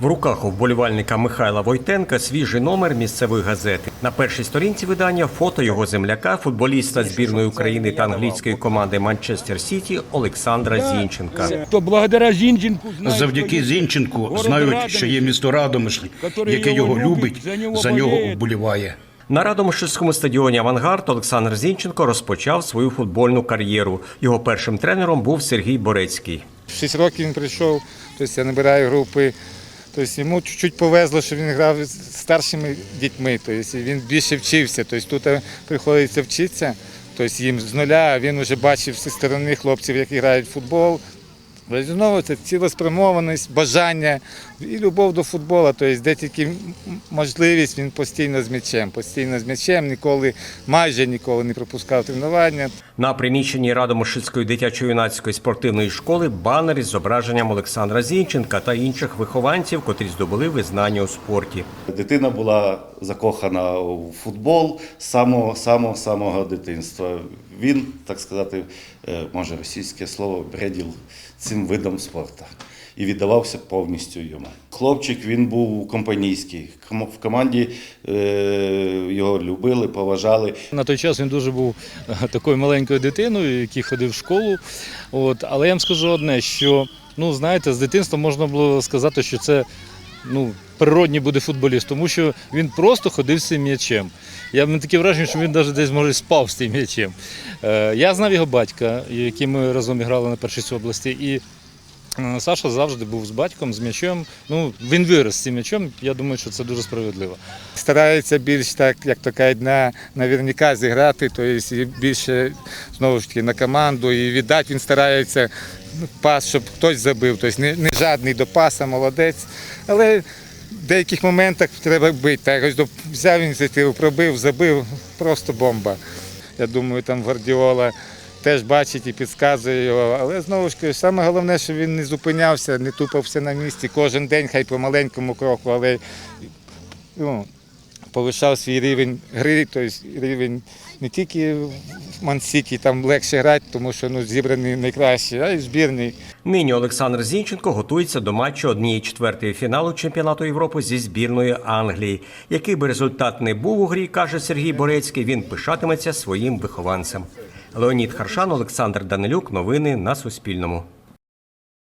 В руках у вболівальника Михайла Войтенка свіжий номер місцевої газети. На першій сторінці видання фото його земляка, футболіста збірної України та англійської команди Манчестер Сіті Олександра Зінченка. То благодаря Зінченку Завдяки. Зінченку знають, що є місто Радомишль, яке його любить, за нього вболіває. На Радомишльському стадіоні Авангард Олександр Зінченко розпочав свою футбольну кар'єру. Його першим тренером був Сергій Борецький. 6 років він прийшов, тобто я набираю групи. Тобто йому чуть-чуть повезло, що він грав з старшими дітьми, тобто він більше вчився. Тобто тут е, приходиться вчитися, тобто їм з нуля, а він вже бачив зі сторони хлопців, які грають в футбол. Знову це цілеспрямованість, бажання і любов до футболу. Тобто, де тільки можливість, він постійно з м'ячем, постійно з м'ячем, ніколи, майже ніколи не пропускав тренування. На приміщенні Радомишльської дитячо-юнацької спортивної школи банер із зображенням Олександра Зінченка та інших вихованців, котрі здобули визнання у спорті. Дитина була закохана у футбол з самого самого самого дитинства. Він, так сказати, е, може російське слово, бредів цим видом спорту і віддавався повністю йому. Хлопчик він був компанійський. В команді е, його любили, поважали. На той час він дуже був е, такою маленькою дитиною, який ходив в школу. От, але я вам скажу одне, що ну, знаєте, з дитинства можна було сказати, що це ну, природній буде футболіст, тому що він просто ходив з цим м'ячем. Я мені таке враження, що він навіть десь може спав з цим м'ячем. Е, я знав його батька, яким ми разом грали на першій області. І Саша завжди був з батьком, з м'ячем. Ну, він вирос з цим м'ячем. Я думаю, що це дуже справедливо. старається більш так, як то кажуть, на наверняка зіграти, тобто більше знову ж таки на команду і віддати він старається ну, пас, щоб хтось забив. Тобто не, не жадний до паса, молодець. Але в деяких моментах треба бити. Так, ось взяв ініціативу, пробив, забив, просто бомба. Я думаю, там Гвардіола теж бачить і підказує його. Але знову ж кажу, саме головне, що він не зупинявся, не тупався на місці. Кожен день, хай по маленькому кроку, але ну, повишав свій рівень гри, тобто рівень не тільки в Мансіті, там легше грати, тому що ну, зібраний найкращий, а й збірний. Нині Олександр Зінченко готується до матчу однієї четвертої фіналу чемпіонату Європи зі збірною Англії. Який би результат не був у грі, каже Сергій Борецький, він пишатиметься своїм вихованцем. Леонід Харшан, Олександр Данилюк. Новини на Суспільному.